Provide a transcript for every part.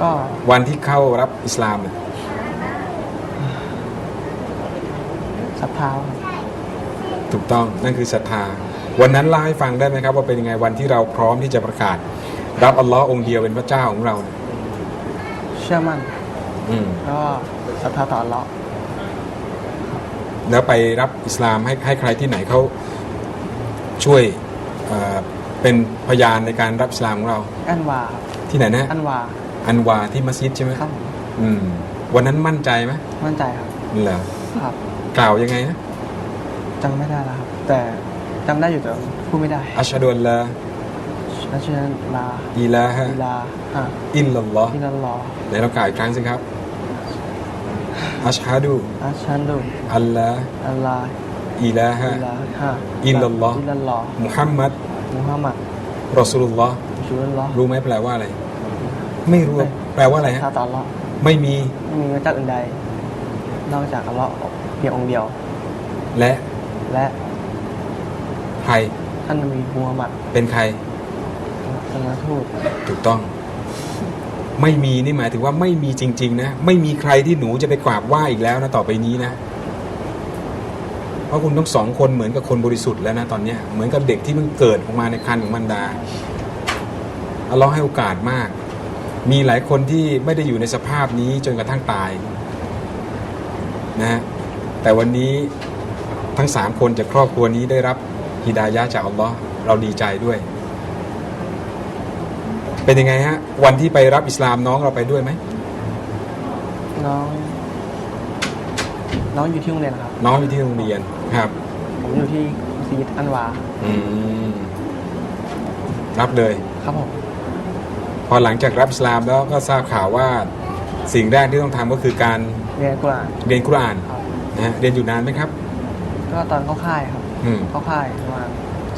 ก็ วันที่เข้ารับอิสลามเนี่ยศรัทธาครับถูกต้องนั่นคือศรัทธา วันนั้นเล่าให้ฟังได้ไหมครับ ว่าเป็นยังไงวันที่เราพร้อมที่จะประกาศ รับอัลลอฮ์องค์เดียวเป็นพระเจ้าของเราเนี่ยเชื่อมั่นอืมแล้วก็ศรัทธาต่ออัลเลาะห์แล้วไปรับอิสลามให้ให้ใครที่ไหนเขาช่วยเอ่อเป็นพยานในการรับอิสลามของเรา อันวาครับที่ไหนนะ อันวา อันวาที่มัสยิดใช่ไหมครับผมอืม วันนั้นมั่นใจไหมมั่นใจครับเหรอครับกล่าวยังไงนะจำไม่ได้แล้วครับ แต่จำได้อยู่แต่พูดไม่ได้อัชฮะดุลละแล้วเชื่อลาอีลาฮะอิลาฮะอิลลัลลอฮ์อิลลัลลอฮ์ไหนเรากล่าวอีกครั้งสิครับอัชฮะดูอัชชันดุอัลลาอัลลาอีลาฮะ อิลาฮะอิลลัลลอฮ์ อิลลัลลอฮ์มุฮัมมัดมุฮัมมัดรอสูลุลลอฮ์ชูลลอฮ์รู้ไหมแปลว่าอะไร ไม่รู้ไม่แปลว่าอะไรศรัทธาฮะต่ออัลเลาะห์ไม่มีไม่มีพระเจ้าอื่นใด นอกจากอัลเลาะห์เพียงองค์เดียว และและใครท่านนบีมูฮัมหมัดเป็นใครศาสนทูตถูกต้อง ไม่มีนี่หมายถึงว่าไม่มีจริง ๆ นะ ไม่มีใครที่หนูจะไปกราบไหว้อีกแล้วนะต่อไปนี้นะ เพราะคุณทั้งสองคนเหมือนกับคนบริสุทธิ์แล้วนะตอนเนี้ยเหมือนกับเด็กที่เพิ่งเกิดออกมาในครรภ์ของมันดาอัลเลอฮ์ให้โอกาสมาก มีหลายคนที่ไม่ได้อยู่ในสภาพนี้จนกระทั่งตายนะฮะแต่วันนี้ทั้งสามคนจากครอบครัวนี้ได้รับฮิดายะห์จากอัลลอฮ์เราดีใจด้วย เป็นยังไงฮะ วันที่ไปรับอิสลามน้องเราไปด้วยไหมน้อง น้องอยู่ที่โรงเรียนครับ น้องอยู่ที่โรงเรียนครับผมอยู่ที่มัสยิดอันวาอืมรับเลย ครับผม พอหลังจากรับอิสลามแล้วก็ทราบข่าวว่าสิ่งแรกที่ต้องทำก็คือการเรียนกุรอานเรียนกุรอานครับนะฮะเรียนอยู่นานไหมครับ ก็ตอนเข้าค่ายครับ อืมเข้าค่ายประมาณ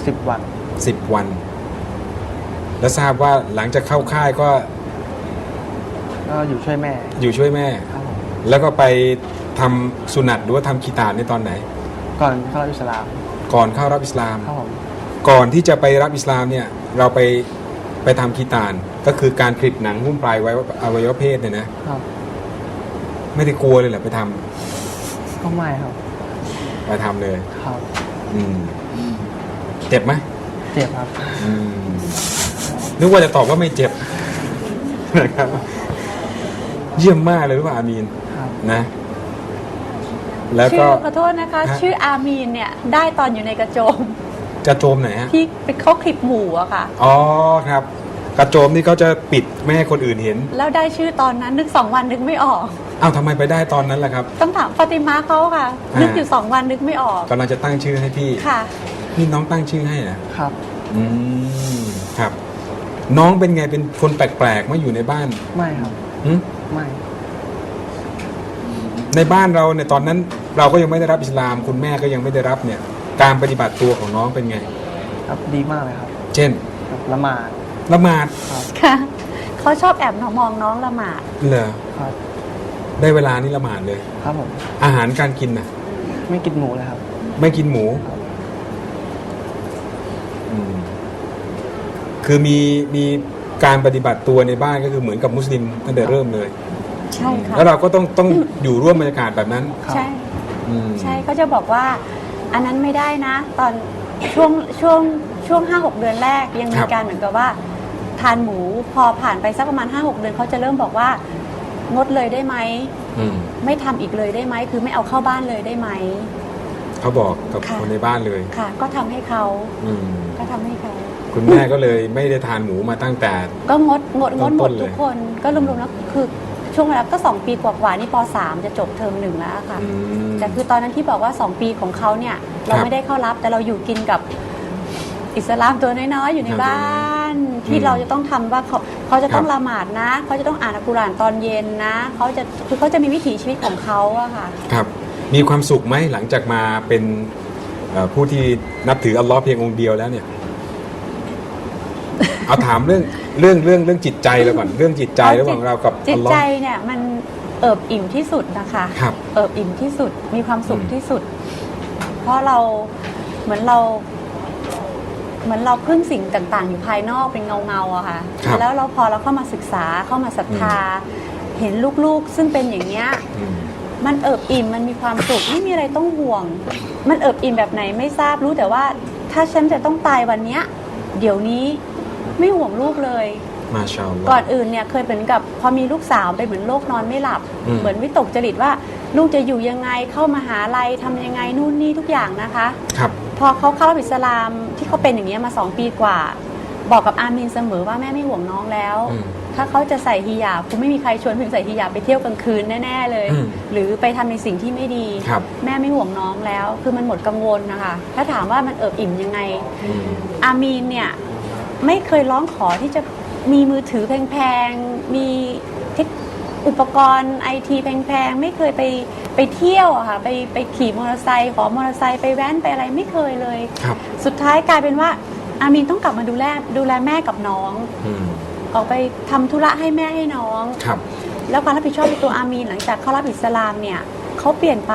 สิบวันสิบวัน แล้วทราบว่าหลังจากเข้าค่ายก็ก็อยู่ช่วยแม่อยู่ช่วยแม่ ครับผมแล้วก็ไปทำสุนัตหรือว่าทำคีตานในตอนไหน ก่อนเข้ารับอิสลามก่อนเข้ารับอิสลาม ครับผมก่อนที่จะไปรับอิสลามเนี่ย เราไป ไปทำคีตาน ก็คือการคลิปหนังหุ้มปลายไว้อวัยวะเพศเนี่ยนะ ครับไม่ได้กลัวเลยเหรอไปทำก็ไม่ครับไปทำเลย ครับอืม เจ็บไหมเจ็บครับ อืมนึกว่าจะตอบว่าไม่เจ็บ นะครับ เยี่ยมมากเลยรู้ป่ะอามีนครับ นะ แล้วชื่ก็ อขอโทษนะคะ ฮะ ชื่ออามีนเนี่ย ได้ตอนอยู่ในกระโจม กระโจมไหนฮะ ที่เป็นเขาคลิปหมูอะค่ะ อ๋อครับ กระโจมนี่เขาจะปิดไม่ให้คนอื่นเห็น แล้วได้ชื่อตอนนั้นนึกสองวันนึกไม่ออก อ้าวทำไมไปได้ตอนนั้นล่ะครับ ต้องถามฟาติมาเขาค่ะ อ่านึ นึกอยู่สองวันนึกไม่ออกกำลังจะตั้งชื่อให้พี่ ค่ะ นี่น้องตั้งชื่อให้นะครับ อืมครับ น้องเป็นไงเป็นคนแปลกๆมาอยู่ในบ้านไม่ครับ หึไม่ ในบ้านเราเนี่ยตอนนั้นเราก็ยังไม่ได้รับอิสลาม คุณแม่ก็ยังไม่ได้รับเนี่ย การปฏิบัติตัวของน้องเป็นไง ครับดีมากเลยครับเช่นครับละหมาดละหมาดครับค่ะเขาชอบแอบมองน้องละหมาดเหรอครับได้เวลานี่ละหมาดเลย ครับผมอาหารการกินน่ะ ไม่กินหมูเลยครับ ไม่กินหมูอืมคือมีมีการปฏิบัติตัวในบ้านก็คือเหมือนกับมุสลิมตั้งแต่เริ่มเลย ใช่ค่ะแล้วเราก็ต้องต้องอยู่ร่วมบรรยากาศแบบนั้นครับใช่ อืม ใช่เขาจะบอกว่า อันนั้นไม่ได้นะ ตอนช่วงช่วงช่วงห้าหกเดือนแรกยังมีการเหมือนกับว่า ทานหมูพอผ่านไปสักประมาณห้าหกเดือนเขาจะเริ่มบอกว่างดเลยได้ไหมอืมไม่ทำอีกเลยได้ไหมคือไม่เอาเข้าบ้านเลยได้ไหมเขาบอกกับค่ะคนในบ้านเลยค่ะ ก็ทำให้เขาอืมก็ทำให้เขาคุณแม่ก็เลยไม่ได้ทานหมูมาตั้งแต่ ก็งดงดงดหมต้ดนๆเลยทุกคน ก็รวมๆแล้วคือ ช่วงเวลาก็ 2 ปีกว่าๆนี่ป .3 จะจบเทอมหนึ่งแล้วค่ะ อืม แต่คือตอนนั้นที่บอกว่า 2 ปีของเขาเนี่ยเราครับไม่ได้เข้ารับแต่เราอยู่กินกับอิสลามตัวน้อยๆอยู่ในครับบ้าน ที่อืมเราจะต้องทำว่าเขาเขาจะต้องครับ ละหมาดนะเขาจะต้องอ่านอัลกุรอานตอนเย็นนะเขาจะคือเขาจะมีวิถีชีวิตของเขาอะค่ะ ครับ มีความสุขไหมหลังจากมาเป็นเอ่อผู้ที่นับถืออัลลอฮ์เพียงองค์เดียวแล้วเนี่ย เอาถามเรื่องเรื่องเรื่องเรื่องจิตใจแล้วก่อนเรื่องจิตใจระหว่างเรากับจิอัตลลอใจฮ์เนี่ยมันเอิบอิ่มที่สุดนะคะ ครับเอิบอิ่มที่สุดมีความสุขอืม ที่สุด เพราะเราเหมือนเรา เหมือนเราพึ่งสิ่งต่างๆ อยู่ภายนอกเป็นเงาเงาๆอะค่ะ ครับแล้วเราพอเราเข้ามาศึกษาเข้ามาศรัทธา เห็นลูกๆ ซึ่งเป็นอย่างเงี้ย อืม มันเอิบอิ่มมันมีความสุขไม่มีอะไรต้องห่วง มันเอิบอิ่มแบบไหนไม่ทราบรู้แต่ว่า ถ้าฉันจะต้องตายวันเนี้ย เดี๋ยวนี้ ไม่ห่วงลูกเลย มาชาอัลลอฮ์ ก่อนอื่นเนี่ยเคยเป็นกับพอมีลูกสาวไปเหมือนโรคนอนไม่หลับ อืม เหมือนวิตกจริตว่า ลูกจะอยู่ยังไงเข้ามาหาลัยทำยังไงนู่นนี่ทุกอย่างนะคะ ครับ พอเขาเข้ารับอิสลามที่เขาเป็นอย่างนี้ยมาสองปีกว่า บอกกับอามินเสมอว่าแม่ไม่ห่วงน้องแล้ว อืมถ้าเขาจะใส่ฮิญาบคงไม่มีใครชวนพิมใส่ฮิญาบไปเที่ยวกลางคืนแน่ๆเลย อืมหรือไปทำในสิ่งที่ไม่ดี ครับ แม่ไม่ห่วงน้องแล้ว คือมันหมดกังวลนะคะ ถ้าถามว่ามันเอิบอิ่มยังไง อืม อามีนเนี่ย ไม่เคยร้องขอที่จะมีมือถือแพงๆ มีเทคอุปกรณ์ไอทีแพงๆ ไม่เคยไปไปเที่ยวอะค่ะไปไปขี่มอเตอร์ไซค์ขอมอเตอร์ไซค์ไปแว้นไปอะไรไม่เคยเลย ครับ สุดท้ายกลายเป็นว่า อามีนต้องกลับมาดูแลดูแลแม่กับน้อง อืมออกไปทำธุระให้แม่ให้น้อง ครับ แล้วความรับผิดชอบในตัวอามีนหลังจากเข้ารับอิสลามเนี่ยเขาเปลี่ยนไป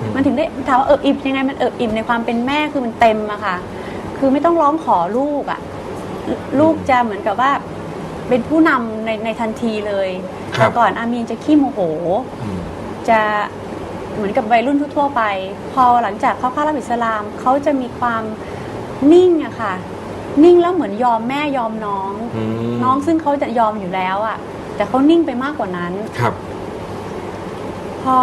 อืม มันถึงได้ถามว่าเอิบอิ่มยังไงมันเอิบอิ่มในความเป็นแม่คือมันเต็มอะค่ะ คือไม่ต้องร้องขอลูกอะ ลูกจะเหมือนกับว่าเป็นผู้นำในในทันทีเลยครับ แต่ก่อนอามีนจะขี้โมโห อืม จะเหมือนกับวัยรุ่นทั่วๆไป พอหลังจากเขาเข้ารับอิสลามเขาจะมีความนิ่งอะค่ะ นิ่งแล้วเหมือนยอมแม่ยอมน้อง อืม น้องซึ่งเขาจะยอมอยู่แล้วอะแต่เขานิ่งไปมากกว่านั้น ครับ พอ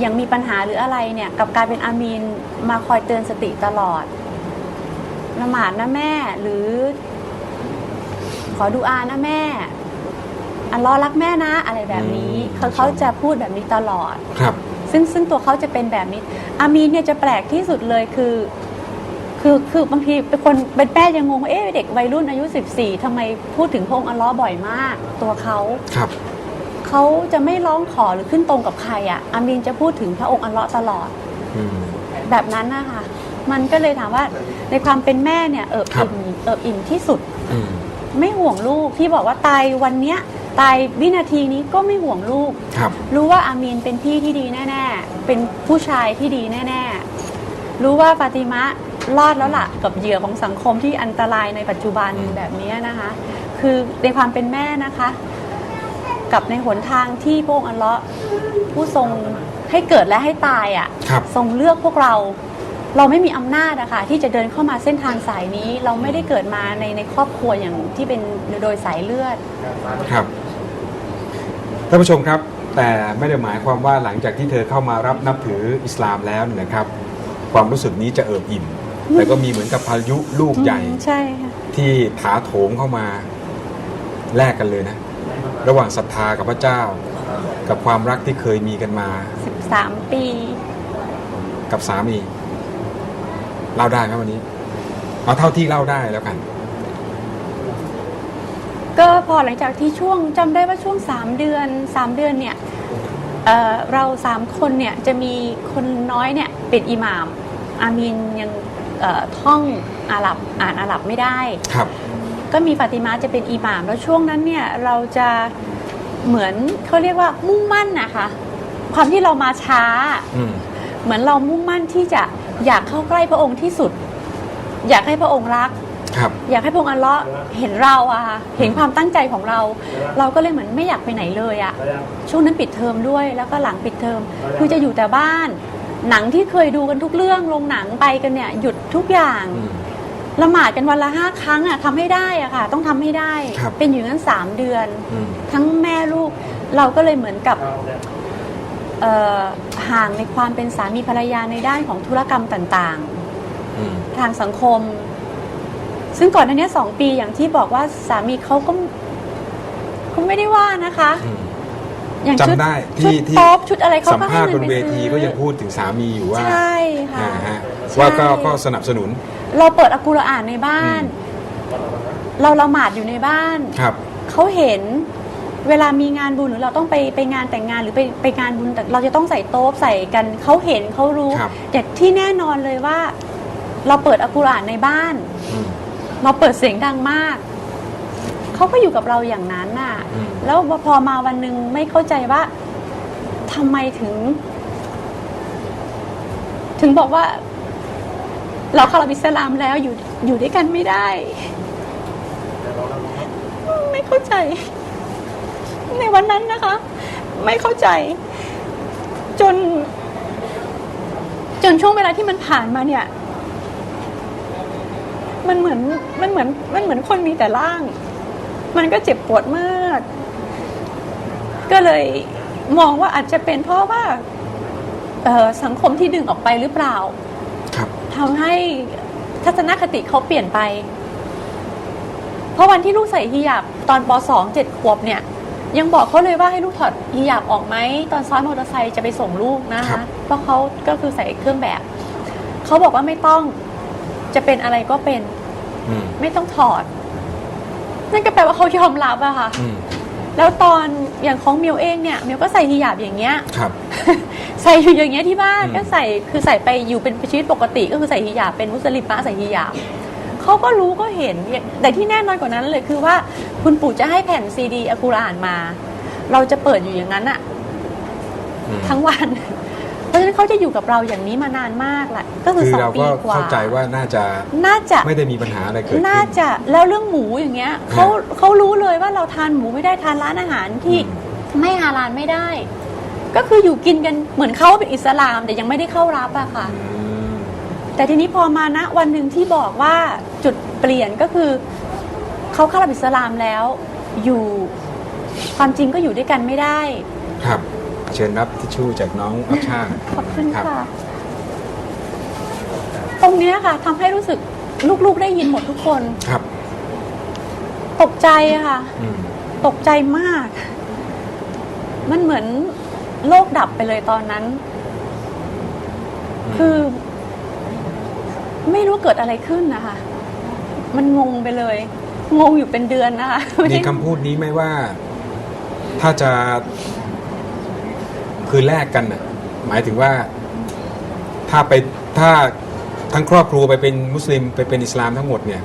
อย่างมีปัญหาหรืออะไรเนี่ยกลับกลายเป็นอามีนมาคอยเตือนสติตลอด ละหมาดนะแม่ หรือ ขอดูอานะแม่ อันรอฮ์รักแม่นะ อะไรแบบนี้อืม เขาเขาจะพูดแบบนี้ตลอด ครับ ซึ่งซึ่งตัวเขาจะเป็นแบบนี้ อามีนเนี่ยจะแปลกที่สุดเลยคือ คือคือบางทีเป็นคนเป็นแม่ยังงงว่าเอ๊ะเด็กวัยรุ่นอายุ 14ทำไมพูดถึงพระองค์อัลเลอฮ์บ่อยมาก ตัวเขาครับ เขาจะไม่ร้องขอหรือขึ้นตรงกับใครอะอามีนจะพูดถึงพระองค์อัลเลาะห์ตลอด อืม แบบนั้นนะคะ มันก็เลยถามว่าในความเป็นแม่เนี่ยเอิบครับ อิ่มเอิบอิ่มที่สุด อืม ไม่ห่วงลูกที่บอกว่าตายวันเนี้ยตายวินาทีนี้ก็ไม่ห่วงลูก ครับ รู้ว่าอามีนเป็นพี่ที่ดีแน่ ๆ เป็นผู้ชายที่ดีแน่ ๆ รู้ว่าฟาติมะรอดแล้วล่ะ กับเหยื่อของสังคมที่อันตรายในปัจจุบันอืม แบบนี้นะคะ คือในความเป็นแม่นะคะ กับในหนทางที่พระองค์อัลเลาะห์ผู้ทรงให้เกิดและให้ตายอะ ครับ ทรงเลือกพวกเรา เราไม่มีอำนาจอะค่ะที่จะเดินเข้ามาเส้นทางสายนี้ เราไม่ได้เกิดมาในในครอบครัวอย่างที่เป็นโดยสายเลือด ครับท่านผู้ชมครับ แต่ไม่ได้หมายความว่าหลังจากที่เธอเข้ามารับนับถืออิสลามแล้วเนี่ยนะครับ ความรู้สึกนี้จะเอิบอิ่มแต่ก็มีเหมือนกับพายุลูกใหญ่อืมใช่ค่ะที่ถาโถมเข้ามาแลกกันเลยนะ ระหว่างศรัทธากับพระเจ้า กับความรักที่เคยมีกันมา 13 ปี กับสามี เล่าได้ไหมวันนี้เอาเท่าที่เล่าได้แล้วกัน ก็พอหลังจากที่ช่วงจำได้ว่าช่วง 3 เดือน 3 เดือนเนี่ยเอ่อเราสามคนเนี่ยจะมีคนน้อยเนี่ยเป็นอิหม่าม อามีนยังเอ่อท่องอาหรับอ่านอาหรับไม่ได้ ครับ ก็มีฟาติมาจะเป็นอิหม่าม แล้วช่วงนั้นเนี่ยเราจะเหมือนเขาเรียกว่ามุ่งมั่นนะคะ ความที่เรามาช้า อืม เหมือนเรามุ่งมั่นที่จะ อยากเข้าใกล้พระองค์ที่สุด อยากให้พระองค์รัก ครับ อยากให้พระองค์อัลเลาะห์เห็นเราอะค่ะเห็นความตั้งใจของเรา เราก็เลยเหมือนไม่อยากไปไหนเลยอะช่วงนั้นปิดเทอมด้วยแล้วก็หลังปิดเทอม คือจะอยู่แต่บ้าน หนังที่เคยดูกันทุกเรื่องลงหนังไปกันเนี่ยหยุดทุกอย่างอืมละหมาดกันวันละห้าครั้งอะทำให้ได้อะค่ะ ต้องทำให้ได้ ครับเป็นอยู่นั้นสามเดือน อืม ทั้งแม่ลูกเราก็เลยเหมือนกับ เอ่อห่างในความเป็นสามีภรรยาในด้านของธุรกรรมต่างๆอืมทางสังคม ซึ่งก่อนหน้านี้สองปีอย่างที่บอกว่าสามีเขาก็เขาไม่ได้ว่านะคะอืมอย่างชุดจำได้ชุที่ดที่ป๊อปชุดอะไรเขาสัมก็ให้ภาษณ์บเงินนไปเวซื้ทีอก็ยังพูดถึงสามีอยู่ว่าใช่ค่ะ อ่าฮะใช่ว่าก็ก็สนับสนุน เราเปิดอัลกุรอานในบ้านเราละหมาดอยู่ในบ้าน ครับ เขาเห็น เวลามีงานบุญหรือเราต้องไปไปงานแต่งงานหรือไปไปงานบุญแต่เราจะต้องใส่โต๊ะใส่กันเขาเห็นเขารู้ครับ แต่ที่แน่นอนเลยว่า เราเปิดอัลกุรอานในบ้าน อืม เราเปิดเสียงดังมาก เขาก็อยู่กับเราอย่างนั้นน่ะ อืม แล้วพอมาวันหนึ่งไม่เข้าใจว่าทำไมถึง ถึงบอกว่า เราเข้ารับอิสลามแล้วอยู่อยู่ด้วยกันไม่ได้ ไม่เข้าใจ ในวันนั้นนะคะ ไม่เข้าใจ จน จนช่วงเวลาที่มันผ่านมาเนี่ย มันเหมือนมันเหมือนมันเหมือนคนมีแต่ร่าง มันก็เจ็บปวดมาก ก็เลยมองว่าอาจจะเป็นเพราะว่าเอ่อสังคมที่ดึงออกไปหรือเปล่าครับทำให้ทัศนคติเขาเปลี่ยนไป เพราะวันที่ลูกใส่ฮิญาบตอนป .2 เจ็ดขวบเนี่ย ยังบอกเขาเลยว่าให้ลูกถอดฮิญาบออกไหมตอนซ้อนมอเตอร์ไซค์จะไปส่งลูกนะครัคะบเพราะเขาก็คือใส่เครื่องแบบเขาบอกว่าไม่ต้องจะเป็นอะไรก็เป็นอืมไม่ต้องถอด นั่นก็แปลว่าเขายอมรับอะค่ะอืมแล้วตอนอย่างของมิวเองเนี่ยมิวก็ใส่ฮิญาบอย่างเงี้ยครับ ใส่อยู่อย่างเงี้ยที่บ้านอืมก็ใส่คือใส่ไปอยู่เป็นชีวิตปกติ ก็คือใส่ฮิญาบเป็นมุสลิมปะใส่ฮิญาบ เขาก็รู้ก็เห็น แต่ที่แน่นอนกว่านั้นเลยคือว่าคุณปู่จะให้แผ่นซีดีอัลกุรอานมา เราจะเปิดอยู่อย่างนั้นอะอืมทั้งวัน เพราะฉะนั้นเขาจะอยู่กับเราอย่างนี้มานานมากแหละก็คือคือสองเราปีก็กว่าเข้าใจว่าน่าจะน่าจะไม่ได้มีปัญหาอะไรเกิดขึ้นน่าจะแล้วเรื่องหมูอย่างเงี้ยเขาเขารู้เลยว่าเราทานหมูไม่ได้ทานร้านอาหารที่อืมไม่ฮาลาลไม่ได้ ก็คืออยู่กินกันเหมือนเขาเป็นอิสลามแต่ยังไม่ได้เข้ารับอะค่ะอืม แต่ทีนี้พอมาณวันหนึ่งที่บอกว่าจุดเปลี่ยนก็คือเขาเข้ารับอิสลามแล้วอยู่ความจริงก็อยู่ด้วยกันไม่ได้ ครับ เชิญรับทิชชู่จากน้องอัพชาขอบคุณรับค่ะ ตรงเนี้ยค่ะทำให้รู้สึกลูกๆได้ยินหมดทุกคน ครับ ตกใจอะค่ะ อืมตกใจมาก มันเหมือนโลกดับไปเลยตอนนั้นคือ ไม่รู้เกิดอะไรขึ้นนะคะ มันงงไปเลย งงอยู่เป็นเดือนนะคะไมีคำพูดนี้ไหมว่า ถ้าจะคือแลกกันน่ะ หมายถึงว่า ถ้าไปถ้าทั้งครอบครัวไปเป็นมุสลิมไปเป็นอิสลามทั้งหมดเนี่ย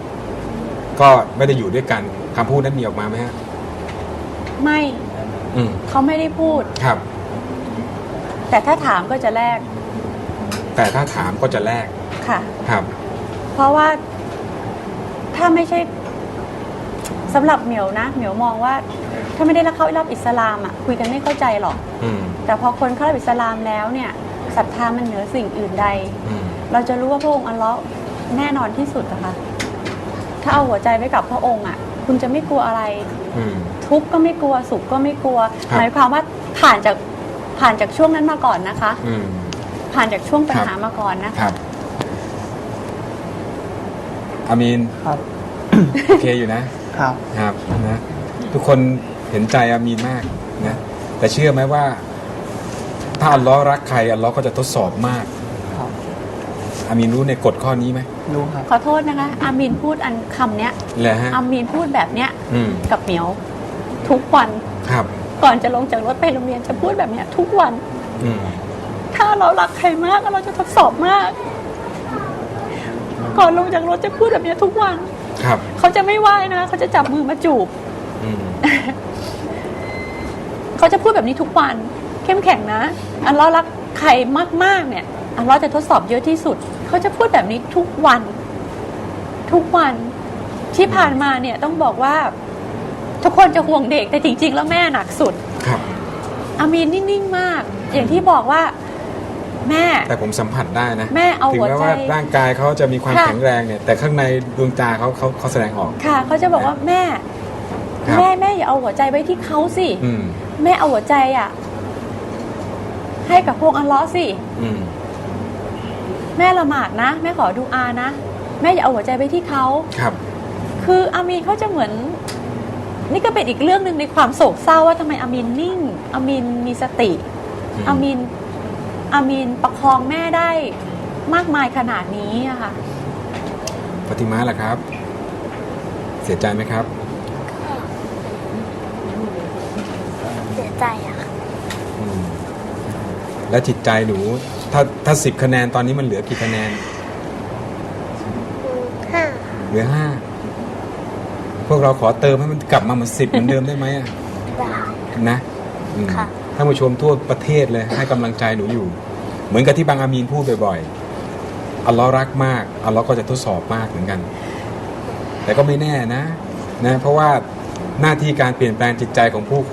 ก็ไม่ได้อยู่ด้วยกันคำพูดนั้นมีออกมาไหมฮะไม่อืมเขาไม่ได้พูด ครับ แต่ถ้าถามก็จะแลกแต่ถ้าถามก็จะแลก ค่ะ ครับ เพราะว่าถ้าไม่ใช่สำหรับเหมียวนะ เหมียวมองว่า ถ้าไม่ได้รักเขารับอิสลามอะคุยกันไม่เข้าใจหรอก อืมแต่พอคนเข้ารับอิสลามแล้วเนี่ยศรัทธามันเหนือสิ่งอื่นใด อืมเราจะรู้ว่าพระองค์อัลเลาะห์แน่นอนที่สุดนะคะ ถ้าเอาหัวใจไว้กับพระองค์อะ คุณจะไม่กลัวอะไร อืม ทุกข์ก็ไม่กลัวสุขก็ไม่กลัว ครับ หมายความว่าผ่านจากผ่านจากช่วงนั้นมาก่อนนะคะ อืม ผ่านจากช่วงปัญครับหามาก่อนนะคะครับ อามีนครับ โอเคอยู่นะครับ ครับนะทุกคนเห็นใจอามีนมากนะแต่เชื่อไหมว่า ถ้าอัลเลอฮ์รักใครอัลเลอฮ์ก็จะทดสอบมาก ครับ อามีนรู้ในกฎข้อนี้ไหมรู้ครับ ขอโทษนะคะ อามีนพูดอันคำเนี้ย แหละฮะอามีนพูดแบบเนี้ยอืมกับเหมียว ทุกวันครับ ก่อนจะลงจากรถไปโรงเรียนจะพูดแบบเนี้ยทุกวัน อืมถ้าเรารักใครมากเราจะทดสอบมาก ก่อนลงจากรถจะพูดแบบเนี้ยทุกวัน ครับ เขาจะไม่ไหว้นะเขาจะจับมือมาจูบ อืม เขาจะพูดแบบนี้ทุกวัน เข้มแข็งนะ อันเรารักใครมากๆเนี่ย อันเราจะทดสอบเยอะที่สุด เขาจะพูดแบบนี้ทุกวัน ทุกวันที่ผ่านมาเนี่ยต้องบอกว่า ทุกคนจะห่วงเด็กแต่จริง ๆ แล้วแม่หนักสุด ครับ อามีนนิ่ง ๆ มาก อย่างที่บอกว่า แม่ แต่ผมสัมผัสได้นะแม่เอาถึงหัวแม้ใจ ว่าร่างกายเขาจะมีความค่ะ แข็งแรงเนี่ย แต่ข้างในดวงตาเขาเขาเขาแสดงออก ค่ะเขาจะบอกว่าแม่ ครับ แม่แม่อย่าเอาหัวใจไว้ที่เขาสิ อืมแม่เอาหัวใจอะ ให้กับพวกอัลเลอฮ์สิ อืมแม่ละหมาดนะ แม่ขอดูอานะ แม่อย่าเอาหัวใจไว้ที่เขา ครับ คืออามีนเขาจะเหมือน นี่ก็เป็นอีกเรื่องหนึ่งในความโศกเศร้าว่าทำไมอามีนนิ่งอามีนมีสติ อืม อามีน อามีนประคองแม่ได้มากมายขนาดนี้อะค่ะปฏิมาล่ะครับ เสียใจไหมครับ เสียใจอะค่ะอืมและจิตใจหนูถ้าถ้าสิบคะแนนตอนนี้มันเหลือกี่คะแนนอืมห้าเหลือห้าพวกเราขอเติมให้มันกลับมาเหมือนสิบเหมือนเดิมได้ไหมอะได้ นะอืมค่ะ ท่านผู้ชมทั่วประเทศเลยให้กำลังใจหนูอยู่ เหมือนกับที่บางอามีนพูดบ่อยๆอัลลอฮ์รักมากอัลลอฮ์ก็จะทดสอบมากเหมือนกัน แต่ก็ไม่แน่นะนะเพราะว่าหน้าที่การเปลี่ยนแปลงจิตใจของผู้คน